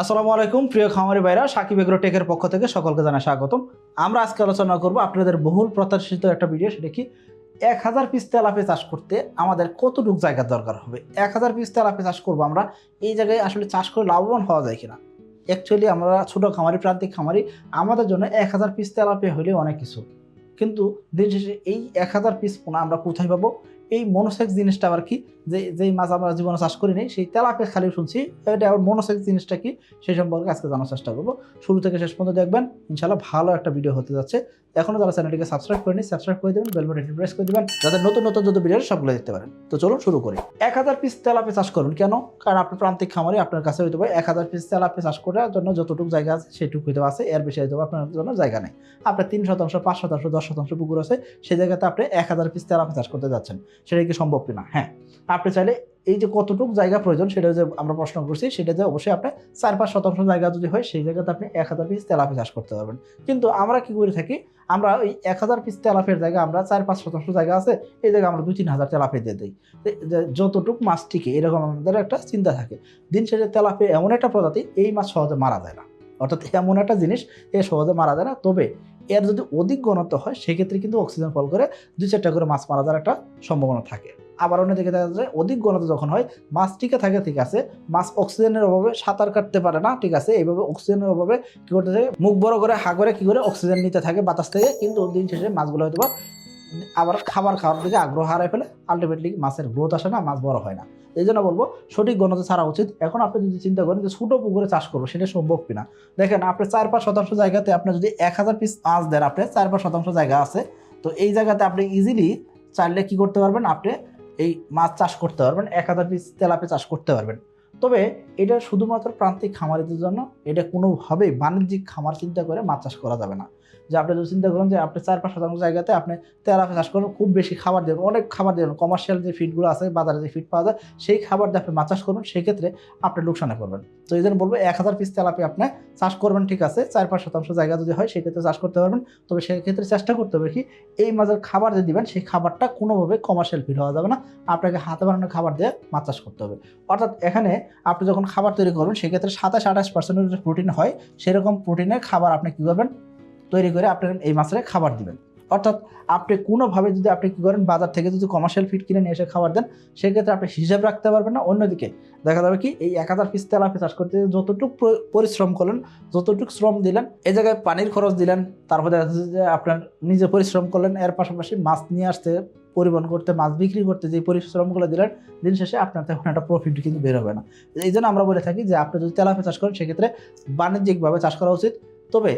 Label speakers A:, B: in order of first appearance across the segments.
A: আসসালামু আলাইকুম, প্রিয় খামারি ভাইরা, সাকিব এগ্রো টেকের পক্ষ থেকে সকলকে জানাই স্বাগতম। আমরা আজকে আলোচনা করব আপনাদের বহুল প্রত্যাশিত একটা ভিডিও, সেটা কি? এক হাজার পিস তেলাপি চাষ করতে আমাদের কতটুকু জায়গার দরকার হবে? এক হাজার পিস তেলাপি চাষ করব আমরা, এই জায়গায় আসলে চাষ করে লাভবান হওয়া যায় কিনা? অ্যাকচুয়ালি আমরা ছোটো খামারি, প্রান্তিক খামারি, আমাদের জন্য এক হাজার পিস তেলাপি হলে অনেক কিছু। কিন্তু দিন শেষে এই এক হাজার পিস পোনা আমরা কোথায় পাবো? এই মনোসেক্স জিনিসটা আর কি? যে, যেই মাছ আমরা জীবনে চাষ করি সেই তেলাপে খালি শুনছি। এটা আবার মনোসেক্স জিনিসটা কি? সেই সম্পর্কে আজকে জানার চেষ্টা করব। শুরু থেকে শেষ পর্যন্ত দেখবেন। ইনশাল্লাহ ভালো একটা ভিডিও হতে যাচ্ছে। এখনও যারা চ্যানেলটিকে সাবস্ক্রাইব করেনি সাবস্ক্রাইব করে দেবেন বেল বাটনটি প্রেস করে দেবেন, যাতে নতুন নতুন যত ভিডিও সবগুলো দেখতে পারেন। তো চলুন শুরু করি। এক হাজার পিস তেলাপে চাষ করুন। কেন? কারণ আপনার প্রান্তিক খামারে আপনার কাছে হইতে পারে। এক হাজার পিস তেলাপে চাষ করার জন্য যতটুকু জায়গা আছে সেটুকু হইতে আছে এর বেশি হয়তো আপনার জন্য জায়গা নেই। আপনার তিন শতাংশ, পাঁচ শতাংশ, দশ শতাংশ পুকুর আছে। সেই জায়গাতে আপনি এক হাজার পিস তেলাপে চাষ করতে যাচ্ছেন। সেটা কি সম্ভব কিনা? হ্যাঁ। আপনি চাইলে এই যে কতটুকু জায়গা প্রয়োজন সেটা যে আমরা প্রশ্ন করছি, সেটা যে অবশ্যই আপনি চার পাঁচ শতাংশ জায়গা যদি হয়, সেই জায়গাতে আপনি এক হাজার পিস তেলাপি চাষ করতে পারবেন। কিন্তু আমরা কি করে থাকি? আমরা ওই এক হাজার পিস তেলাপের জায়গা, আমরা চার পাঁচ শতাংশ জায়গা আছে, এই জায়গায় আমরা দুই তিন হাজার তেলাপি দিয়ে দিই। যতটুকু মাছ টিকে, এরকম আমাদের একটা চিন্তা থাকে। দিন শেষে তেলাপি এমন একটা প্রজাতি, এই মাছ সহজে মারা যায় না। অর্থাৎ এমন একটা জিনিস, এ সহজে মারা যায় না। তবে এর যদি অধিক ঘনত্ব হয়, সেক্ষেত্রে কিন্তু অক্সিজেন ফল করে দুই চারটা করে মাছ মারা যাওয়ার একটা সম্ভাবনা থাকে। আবার অন্যদিকে দেখা যায় অধিক ঘনত্ব যখন হয়, মাছ টিকে থাকে, ঠিক আছে? মাছ অক্সিজেনের অভাবে সাঁতার কাটতে পারে না, ঠিক আছে? এইভাবে অক্সিজেনের অভাবে কি করতে থাকে? মুখ বড় করে, হা করে কি করে অক্সিজেন নিতে থাকে বাতাস থেকে, কিন্তু দিন শেষে মাছগুলো হয়তো আবার খাবার খাওয়ার দিকে আগ্রহ হারায় ফেলে। আলটিমেটলি মাছের গ্রোথ আসে না, মাছ বড় হয় না। এই জন্য বলব, সঠিক ঘনত্ব ছাড়া উচিত। এখন আপনি যদি চিন্তা করেন যে ছোটো পুকুরে চাষ করব, সেটা সম্ভব কিনা? দেখেন, আপনি চার পাঁচ শতাংশ জায়গাতে আপনি যদি এক হাজার পিস মাছ দেন, আপনি চার পাঁচ শতাংশ জায়গা আছে। তো এই জায়গাতে আপনি ইজিলি চাইলে কি করতে পারবেন? আপনি এই মাছ চাষ করতে পারবেন, এক হাজার পিস তেলাপে চাষ করতে পারবেন। তবে এটা শুধুমাত্র প্রান্তিক খামারিদের জন্য, এটা কোনোভাবেই বাণিজ্যিক খামার চিন্তা করে মাছ চাষ করা যাবে না। যে আপনি যদি চিন্তা করেন যে আপনি চার পাঁচ শতাংশ জায়গাতে আপনি তেলাপি চাষ করবেন খুব বেশি খাবার দেবেন, অনেক খাবার দেবেন। কমার্শিয়াল যে ফিডগুলো আছে, বাজারে যে ফিড পাওয়া যায়, সেই খাবার দিয়ে আপনি মাছ চাষ করবেন, সেক্ষেত্রে আপনি লোকসানে পড়বেন। তো এই জন্য বলব, এক হাজার পিস তেলাপি আপনি চাষ করবেন, ঠিক আছে? চার পাঁচ শতাংশ জায়গা যদি হয়, সেক্ষেত্রে চাষ করতে পারবেন। তবে সেক্ষেত্রে চেষ্টা করতে হবে কি, এই মাছের খাবার যে দিবেন, সেই খাবারটা কোনোভাবে কমার্শিয়াল ফিড হওয়া যাবে না। আপনাকে হাতে বানানো খাবার দিয়ে মাছ চাষ করতে হবে। অর্থাৎ এখানে আপনি যখন খাবার তৈরি করবেন, সেক্ষেত্রে সাতাশ আঠাশ পার্সেন্টের যে প্রোটিন হয়, সেরকম প্রোটিনের খাবার আপনি কী করবেন তৈরি করে আপনি এই মাছের খাবার দিবেন। অর্থাৎ আপনি কোনোভাবে যদি আপনি কী করেন, বাজার থেকে যদি কমার্শিয়াল ফিড কিনে নিয়ে এসে খাবার দেন, সেক্ষেত্রে আপনি হিসাব রাখতে পারবেন না। অন্যদিকে দেখা যাবে কি, এই এক হাজার পিস তেলাপি চাষ করতে যতটুকু পরিশ্রম করলেন, যতটুকু শ্রম দিলেন, এই জায়গায় পানির খরচ দিলেন, তারপরে দেখা যাচ্ছে যে আপনার নিজে পরিশ্রম করলেন, এর পাশাপাশি মাছ নিয়ে আসতে, পরিবহন করতে, মাছ বিক্রি করতে যে পরিশ্রমগুলো দিলেন, দিন শেষে আপনার তেমন একটা প্রফিট কিন্তু বের হবে না। এই জন্য আমরা বলে থাকি যে আপনি যদি তেলাপি চাষ করেন, সেক্ষেত্রে বাণিজ্যিকভাবে চাষ করা উচিত। তবে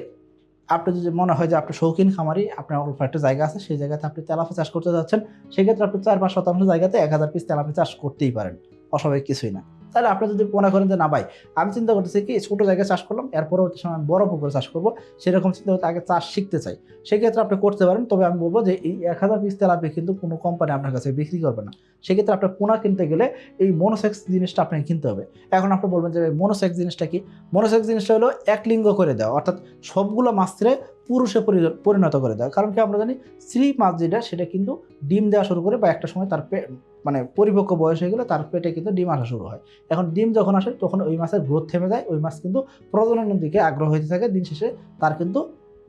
A: আপনি যদি মনে হয় যে আপনি শৌখিন খামারি, আপনার অল্প একটা জায়গা আছে, সেই জায়গাতে আপনি তেলাপি চাষ করতে যাচ্ছেন, সেক্ষেত্রে আপনি চার পাঁচ শতাংশ জায়গাতে এক হাজার পিস তেলাপি চাষ করতেই পারেন। অস্বাভাবিক কিছুই না। তাহলে আপনি যদি মনে করেন যে না ভাই, আমি চিন্তা করতেছি কি, ছোটো জায়গায় চাষ করলাম এর পরবর্তী সময় বড় পুকুরে চাষ করব, সেরকম চিন্তা করতে আগে চাষ শিখতে চাই। সেক্ষেত্রে আপনি করতে পারেন, তবে আমি বলব যে এই এক হাজার পিস তেলাপি কিন্তু কোনো কোম্পানি আপনার কাছে বিক্রি করবে না। সেক্ষেত্রে আপনার পোনা কিনতে গেলে এই মনোসেক্স জিনিসটা আপনাকে কিনতে হবে। এখন আপনি বলবেন যে মনোসেক্স জিনিসটা কি? মনোসেক্স জিনিসটা হলো এক লিঙ্গ করে দেওয়া, অর্থাৎ সবগুলো মাছরে পুরুষে পরিণত করে দেওয়া। কারণ কি আমরা জানি, স্ত্রী মাছ যেটা, সেটা কিন্তু ডিম দেওয়া শুরু করে বা একটা সময় তার মানে পরিপক্ক বয়স হয়ে গেলে তার পেটে কিন্তু ডিম আসা শুরু হয়। এখন ডিম যখন আসে, তখন ওই মাছের গ্রোথ থেমে যায়, ওই মাছ কিন্তু প্রজননের দিকে আগ্রহ হতে থাকে, দিন শেষে তার কিন্তু,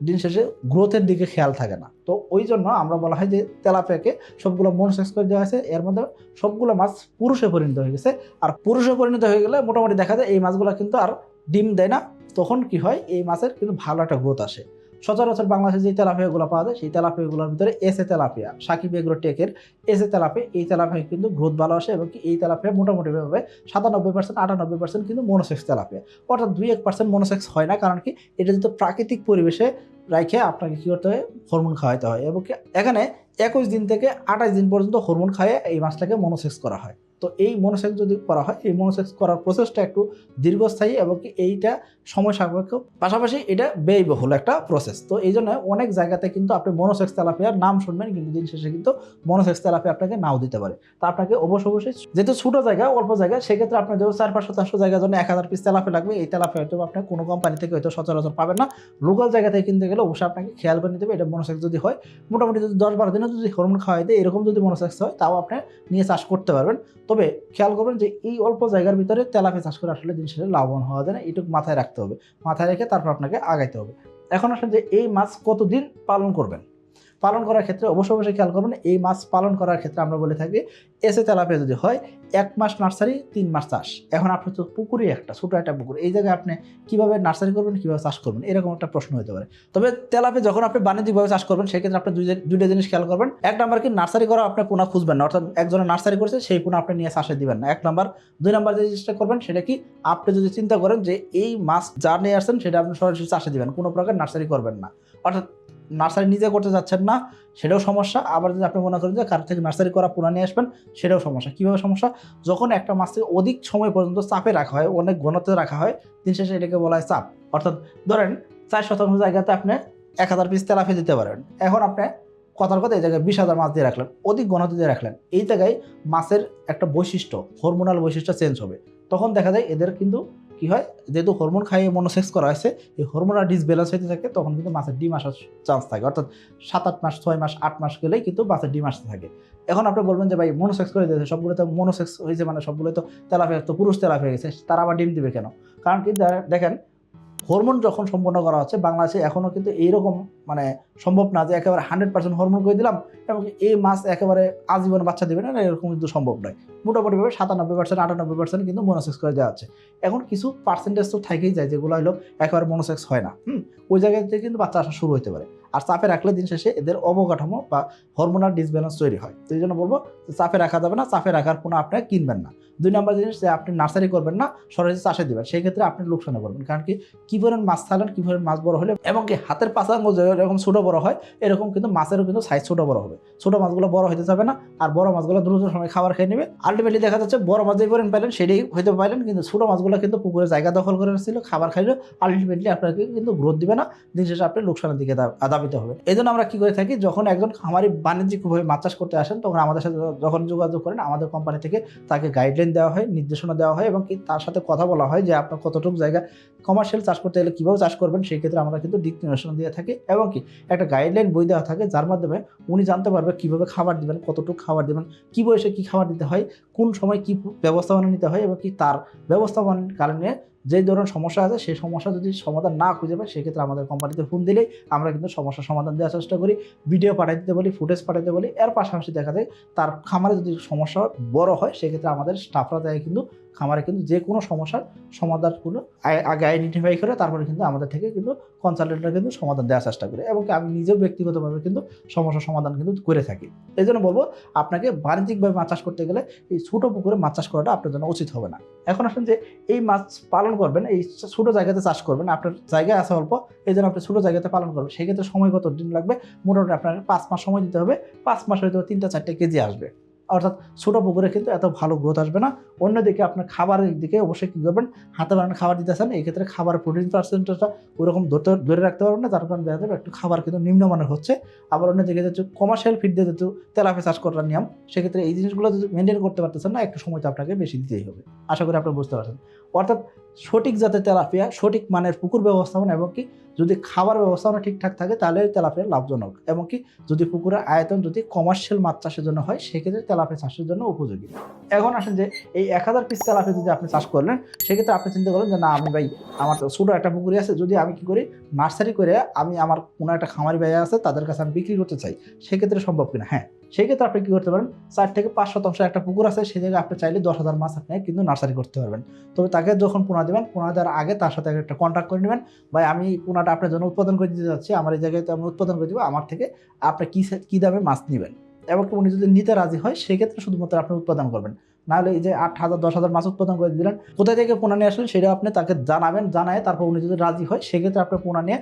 A: দিন শেষে গ্রোথের দিকে খেয়াল থাকে না। তো ওই জন্য আমরা বলা হয় যে তেলাপিয়াকে সবগুলো মন শেষ করে দেওয়া হয়েছে, এর মধ্যে সবগুলো মাছ পুরুষে পরিণত হয়ে গেছে। আর পুরুষে পরিণত হয়ে গেলে মোটামুটি দেখা যায় এই মাছগুলো কিন্তু আর ডিম দেয় না। তখন কি হয়, এই মাছের কিন্তু ভালো একটা গ্রোথ আসে। সচরাচর বাংলাদেশে যে তেলাপিয়াগুলো পাওয়া যায়, সেই তেলাপিয়াগুলোর ভিতরে এসে তেলাপিয়া, সাকিব এগ্রো টেকের এসে তেলাপিয়া, এই তেলাপিয়া কিন্তু গ্রোথ ভালো আসে এবং কি এই তেলাপিয়া মোটামুটিভাবে সাতানব্বই পার্সেন্ট আটানব্বই পার্সেন্ট কিন্তু মনোসেক্স তেলাপিয়া। অর্থাৎ দুই এক পার্সেন্ট মনোসেক্স হয় না, কারণ কি এটা যেহেতু প্রাকৃতিক পরিবেশে রাখে আপনাকে কী করতে হয়? হরমোন খাওয়াইতে হয় এবং এখানে একুশ দিন থেকে আঠাশ দিন পর্যন্ত হরমোন খাইয়ে এই মাছটাকে মনোসেক্স করা হয়। তো এই মনোসেক্স যদি করা হয়, এই মনোসেক্স করার প্রসেসটা একটু দীর্ঘস্থায়ী এবং কি এইটা সময় সাপেক্ষ। পাশাপাশি এটা ব্যয়বহুল একটা প্রসেস তো এই জন্য অনেক জায়গাতে কিন্তু আপনি মনোসেক্স তেলাপিয়ার নাম শুনবেন, কিন্তু দিন শেষে কিন্তু মনোসেক্স তেলাপিয়া আপনাকে নাও দিতে পারে। তা আপনাকে অবশ্য অবশ্যই যেহেতু ছোটো জায়গা, অল্প জায়গা, সেক্ষেত্রে আপনার যেহেতু চার পাঁচ শতাংশ জায়গার জন্য এক হাজার পিস তেলাপি লাগবে, এই তেলাপি হয়তো আপনি কোনো কোম্পানি থেকে হয়তো সচরাচর পাবেন না। লোকাল জায়গা থেকে কিনতে গেলে অবশ্যই আপনাকে খেয়াল করে নিতে হবে, এটা মনোসেক্স যদি হয়, মোটামুটি যদি দশ বারো দিনে যদি হরমোন খাওয়াই দেয়, এরকম যদি মনোসেক্স হয়, তাও আপনি নিয়ে চাষ করতে পারবেন। তবে খেয়াল করবেন যে এই অল্প জায়গার ভিতরে তেলাপিয়া চাষ করে আসলে জিনিসের লাভবান হওয়া যায় না, এটুকু মাথায় রাখতে হবে। মাথায় রেখে তারপর আপনাকে আগাইতে হবে। এখন আসলে যে এই মাছ কতদিন পালন করবেন? পালন করার ক্ষেত্রে অবশ্যই অবশ্যই খেয়াল করবেন, এই মাছ পালন করার ক্ষেত্রে আমরা বলে থাকি এসে তেলাপিয়া যদি হয়, এক মাস নার্সারি, তিন মাস চাষ। এখন আপনি তো পুকুরই একটা, ছোটো একটা পুকুর, এই জায়গায় আপনি কীভাবে নার্সারি করবেন, কীভাবে চাষ করবেন, এরকম একটা প্রশ্ন হতে পারে। তবে তেলাপিয়া যখন আপনি বাণিজ্যিকভাবে চাষ করবেন, সেক্ষেত্রে আপনি দুইটা জিনিস খেয়াল করবেন। এক নাম্বার কি, নার্সারি করা আপনি পোনা খুঁজবেন না, অর্থাৎ একজনের নার্সারি করছে, সেই পোনা আপনি নিয়ে চাষে দিবেন না। এক নাম্বার। দুই নাম্বার যে জিনিসটা করবেন, সেটা কি, আপনি যদি চিন্তা করেন যে এই মাছ যা নিয়ে আসছেন, সেটা আপনি সরাসরি চাষে দিবেন, কোনো প্রকার নার্সারি করবেন না। অর্থাৎ নার্সারি নিজে করতে যাচ্ছেন না, সেটাও সমস্যা। আবার যদি আপনি মনে করেন যে কার থেকে নার্সারি করা পুরা নিয়ে আসবেন, সেটাও সমস্যা। কীভাবে সমস্যা? যখন একটা মাছকে অধিক সময় পর্যন্ত চাপে রাখা হয়, অনেক ঘনত্বে রাখা হয়, দিন শেষে এটাকে বলা হয় চাপ। অর্থাৎ ধরেন চার শতাংশ জায়গাতে আপনি এক হাজার পিস তেলাফি দিতে পারেন। এখন আপনি কথার কথা এই জায়গায় বিশ হাজার মাছ দিয়ে রাখলেন, অধিক ঘনত্ব দিয়ে রাখলেন। এই জায়গায় মাছের একটা বৈশিষ্ট্য হরমোনাল বৈশিষ্ট্য চেঞ্জ হবে। তখন দেখা যায় এদের কিন্তু কি হয়? যেহেতু হরমোন খাইয়ে মনোসেক্স করা হয়েছে, এই হরমোনটা ডিসব্যালেন্স হতে থাকে, তখন কিন্তু মাছের ডিম আসার চান্স থাকে। অর্থাৎ সাত আট মাস, ছয় মাস, আট মাস গেলেই কিন্তু মাছের ডিম আসতে থাকে। এখন আপনি বলবেন যে, ভাই মনোসেক্স করে দিয়েছে সবগুলো তো মনোসেক্স হয়েছে মানে সবগুলো তো তেলাফে তো পুরুষ তেলাফে গেছে, তারা আবার ডিম দিবে কেন? কারণ কি দেখেন হরমোন যখন সম্পন্ন করা হচ্ছে, বাংলাদেশে এখনও কিন্তু এইরকম মানে সম্ভব না যে একেবারে হান্ড্রেড পার্সেন্ট হরমোন করে দিলাম এবং এই মাস একেবারে আজীবন বাচ্চা দেবে না এরকম কিন্তু সম্ভব নয়। মোটামুটিভাবে সাতানব্বই পার্সেন্ট, আটানব্বই পার্সেন্ট কিন্তু মনোসেক্স করে দেওয়া হচ্ছে। এখন কিছু পার্সেন্টেজ তো থেকেই যায় যেগুলো হলো একেবারে মনোসেক্স হয় না। হুম? ওই জায়গাতে কিন্তু বাচ্চা আসা শুরু হতে পারে। আর চাপে রাখলে দিন শেষে এদের অবকাঠামো বা হরমোনাল ডিসব্যালেন্স তৈরি হয়। তো এই জন্য বলব চাপে রাখা যাবে না, চাপে রাখার কোনো আপনি কিনবেন না। দুই নম্বর জিনিস যে আপনি নার্সারি করবেন না, সরাসরি চাষে দেবেন। সেই ক্ষেত্রে আপনি লোকসানে করবেন কারণ কি, কী পরিমাণ মাছ থাকলেন কী পরিমাণ মাছ বড় হলে, এবং কি হাতের আঙুল যেরকম ছোটো বড় হয়, এরকম কিন্তু মাছেরও কিন্তু সাইজ ছোটো বড় হবে। ছোটো মাছগুলো বড় হতে যাবে না, আর বড় মাছগুলো দ্রুত সময় খাবার খেয়ে নেবে। আলটিমেটলি দেখা যাচ্ছে বড় মাছ যেই পরিমাণ পাইলেন, সেটাই হইতে পাইলেন, কিন্তু ছোটো মাছগুলো কিন্তু পুকুরে জায়গা দখল করে ছিল খাবার খাইলে। আলটিমেটলি আপনাকে কিন্তু গ্রোথ দিবে না। দিন শেষে আপনি লোকসানের দিকে দা- দাবিতে হবে এই আমরা কি করে থাকি, যখন একজন খামারি বাণিজ্যিকভাবে মাছ চাষ করতে আসেন, তখন আমাদের সাথে যখন যোগাযোগ করেন, আমাদের কোম্পানি থেকে তাকে গাইডলাইন দেওয়া হয়, নির্দেশনা দেওয়া হয় এবং তার সাথে কথা বলা হয় যে, আপনার কতটুকু জায়গা কমার্শিয়াল চাষ করতে গেলে কীভাবে চাষ করবেন? সেই ক্ষেত্রে আমরা কিন্তু দিক নির্দেশনা দিয়ে থাকি এবং কি একটা গাইডলাইন বই দেওয়া থাকে, যার মাধ্যমে উনি জানতে পারবে কীভাবে খাবার দিবেন, কতটুকু খাবার দিবেন, কী বয়সে কী খাবার দিতে হয়, কোন সময় কী ব্যবস্থাপনা নিতে হয় এবং কি তার ব্যবস্থাপনার কারণে যে ধরনের সমস্যা আছে, সেই সমস্যা যদি সমাধান না খুঁজে পায়, সেক্ষেত্রে আমাদের কোম্পানিতে ফোন দিলেই আমরা কিন্তু সমস্যার সমাধান দেওয়ার চেষ্টা করি। ভিডিও পাঠাই দিতে বলি ফুটেজ পাঠাইতে বলি। এর পাশাপাশি দেখা যায়, তার খামারে যদি সমস্যা বড় হয়, সেক্ষেত্রে আমাদের স্টাফরা দেয় কিন্তু খামারে কিন্তু যে কোনো সমস্যার সমাধানগুলো আগে- আইডেন্টিফাই করে তারপরে কিন্তু আমাদের থেকে কিন্তু কনসালটেন্টরা কিন্তু সমাধান দেওয়ার চেষ্টা করে এবং আমি নিজেও ব্যক্তিগতভাবে কিন্তু সমস্যার সমাধান কিন্তু করে থাকি। এই জন্য বলব, আপনাকে বাণিজ্যিকভাবে মাছ চাষ করতে গেলে এই ছোটো পুকুরে মাছ চাষ করাটা আপনার জন্য উচিত হবে না। এখন আসেন যে এই মাছ পালন করবেন, এই ছোটো জায়গাতে চাষ করবেন, আপনার জায়গায় আছে অল্প এই জন্য আপনি ছোটো জায়গাতে পালন করবেন, সেক্ষেত্রে সময় কত দিন লাগবে, মোটামুটি আপনার পাঁচ মাস সময় দিতে হবে, পাঁচ মাস হয়তো তিনটা চারটে কেজি আসবে। অর্থাৎ ছোটো পুকুরে কিন্তু এত ভালো গ্রোথ আসবে না। অন্যদিকে আপনার খাবারের দিকে অবশ্যই কী করবেন? হাতে বানানো খাবার দিতে দিতেছেন এই ক্ষেত্রে খাবার প্রোটিন পার্সেন্টেজটা ওরকম ধরতে ধরে রাখতে পারবেন না তার কারণে দেখা যাবে একটু খাবার কিন্তু নিম্নমানের হচ্ছে। আবার অন্যদিকে যেহেতু কমার্শিয়াল ফিড দিয়ে যেহেতু তেলাপে চাষ করার নিয়ম, সেক্ষেত্রে এই জিনিসগুলো যদি মেনটেন করতে পারতেছেন না, একটু সময় তো আপনাকে বেশি দিতেই হবে। আশা করি আপনি বুঝতে পারছেন। অর্থাৎ সঠিক জাতের তেলাপিয়া সঠিক মানের পুকুর ব্যবস্থাপনা এবং কি যদি খাবার ব্যবস্থাপনা ঠিকঠাক থাকে, তাহলে তেলাপিয়া লাভজনক। এবং কি যদি পুকুরের আয়তন যদি কমার্শিয়াল মাছ চাষের জন্য হয়, সেক্ষেত্রে তেলাপিয়া চাষের জন্য উপযোগী। এখন আসেন যে, এই এক হাজার পিস তেলাপিয়া যদি আপনি চাষ করলেন, সেক্ষেত্রে আপনি চিন্তা করেন যে, না, আমি ভাই, আমার তো ছোটো একটা পুকুরে আছে, যদি আমি কি করি নার্সারি করে আমি আমার কোনো একটা খামারি ভাই আছে, তাদের কাছে আমি বিক্রি করতে চাই, সেক্ষেত্রে সম্ভব কিনা? হ্যাঁ সেক্ষেত্রে আপনি কী করতে পারেন? চার থেকে পাঁচ শতাংশ একটা পুকুর আছে, সেই জায়গায় আপনি চাইলে দশ হাজার মাছ আপনি কিন্তু নার্সারি করতে পারবেন। তবে তাকে যখন পোনা দেবেন, পোনা দেওয়ার আগে তার সাথে একটা কন্ট্যাক্ট করে নেবেন। ভাই, আমি পোনাটা আপনার জন্য উৎপাদন করে দিতে যাচ্ছি, আমার এই জায়গায় তো আমি উৎপাদন করে দেবো, আমার থেকে আপনি কী কী দামে মাছ নেবেন? এবং উনি যদি নিতে রাজি হয় সেক্ষেত্রে শুধুমাত্র আপনি উৎপাদন করবেন। নাহলে এই যে আট হাজার, দশ হাজার মাছ উৎপাদন করে দিলেন, কোথায় থেকে পোনা নিয়ে আসলেন সেটা আপনি তাকে জানাবেন, জানায় তারপর উনি যদি রাজি হয়, সেক্ষেত্রে আপনি পোনা নিয়ে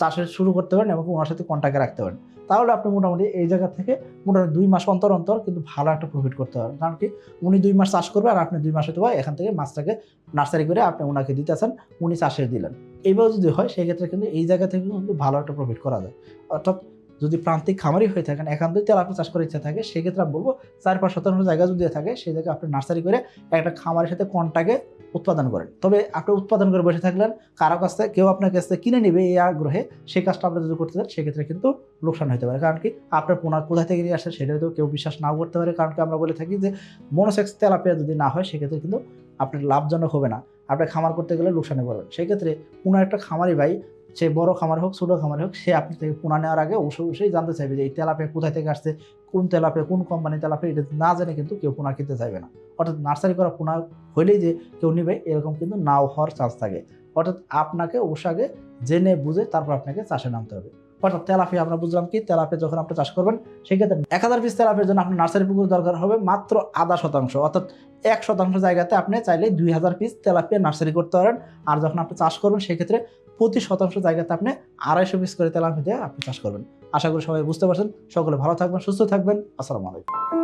A: চাষের শুরু করতে পারেন এবং ওনার সাথে কন্ট্যাক্টে রাখতে পারেন। তাহলে আপনি মোটামুটি এই জায়গা থেকে মোটামুটি দুই মাস অন্তর অন্তর কিন্তু ভালো একটা প্রফিট করতে পারবেন। কারণ কি, উনি দুই মাস চাষ করবে আর আপনি দুই মাসে তো এখান থেকে মাছটাকে নার্সারি করে আপনি ওনাকে দিতেছেন উনি চাষে দিলেন। এইভাবে যদি হয় সেক্ষেত্রে কিন্তু এই জায়গা থেকে কিন্তু ভালো একটা প্রফিট করা যায়। অর্থাৎ যদি প্রান্তিক খামারি হয়ে থাকেন একান্তই তেল আপনি চাষ করার ইচ্ছা থাকে সেক্ষেত্রে আমি বলব চার পাঁচ শতাংশ জায়গা যদি থাকে, সেই জায়গায় আপনি নার্সারি করে একটা খামারের সাথে কন্ট্যাক্টে উৎপাদন করেন। তবে আপনি উৎপাদন করে বসে থাকলেন, কারও কাছ থেকে, কেউ আপনার কাছ থেকে কিনে নেবে এই আগ্রহে, সেই কাজটা আপনি যদি করতে চান, সেক্ষেত্রে কিন্তু লোকসান হতে পারে। কারণ কি, আপনার পোনা কোথা থেকে নিয়ে আসে সেটা হয়তো কেউ বিশ্বাস নাও করতে পারে। কারণ কি, আমরা বলে থাকি যে, মনোসেক্স তেলাপিয়া যদি না হয়, সেক্ষেত্রে কিন্তু আপনার লাভজনক হবে না। আপনি খামার করতে গেলে লোকসানে পড়বেন। সেক্ষেত্রে কোনো একটা খামারি ভাই সে বড় খামার হোক, ছোটো খামার হোক, সে আপনি থেকে পোনা নেওয়ার আগে অবশ্যই অবশ্যই জানতে চাইবে যে এই তেলাপিয়া কোথায় থেকে আসছে, কোন তেলাপে কোন কোম্পানি তেলাপে এটা না জেনে কিন্তু কেউ পোনা খেতে চাইবে না। অর্থাৎ নার্সারি করা পোনা হইলেই যে কেউ নেবে, এরকম কিন্তু নাও হওয়ার চান্স থাকে। অর্থাৎ আপনাকে ওষাগে জেনে বুঝে তারপর আপনাকে চাষে নামতে হবে। অর্থাৎ তেলাফি আমরা বুঝলাম কি তেলাফি যখন আপনি চাষ করবেন, সেক্ষেত্রে এক হাজার পিস তেলাফের জন্য আপনার নার্সারি পুকুর দরকার হবে মাত্র আধা শতাংশ। অর্থাৎ এক শতাংশ জায়গাতে আপনি চাইলে দুই হাজার পিস তেলাপিয়া নার্সারি করতে পারেন। আর যখন আপনি চাষ করবেন, সেক্ষেত্রে প্রতি শতাংশ জায়গাতে আপনি আড়াইশো পিস করে তেলাফি দিয়ে আপনি চাষ করবেন। আশা করি সবাই বুঝতে পারছেন। সকলে ভালো থাকবেন, সুস্থ থাকবেন। আসসালামু আলাইকুম।